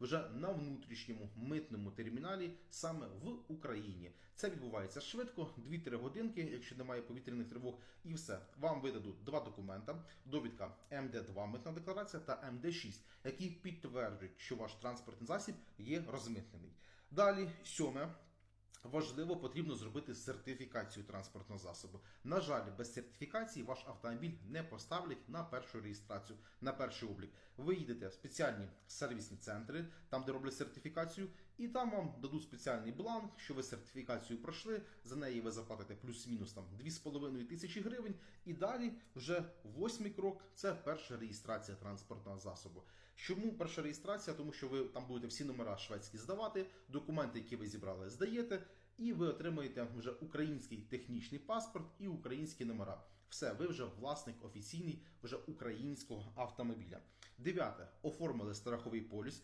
вже на внутрішньому митному терміналі саме в Україні. Це відбувається швидко, 2-3 годинки, якщо немає повітряних тривог, і все. Вам видадуть два документа: довідка МД2 митна декларація та МД6, які підтверджують, що ваш транспортний засіб є розмитнений. Далі, сьоме. Важливо, потрібно зробити сертифікацію транспортного засобу. На жаль, без сертифікації ваш автомобіль не поставлять на першу реєстрацію, на перший облік. Ви їдете в спеціальні сервісні центри, там де роблять сертифікацію, і там вам дадуть спеціальний бланк, що ви сертифікацію пройшли. За неї ви заплатите плюс-мінус там 2,5 тисячі гривень. І далі вже восьмий крок це перша реєстрація транспортного засобу. Чому перша реєстрація? Тому що ви там будете всі номера шведські здавати, документи, які ви зібрали, здаєте, і ви отримаєте вже український технічний паспорт і українські номера. Все, ви вже власник офіційний вже українського автомобіля. Дев'яте. Оформили страховий поліс.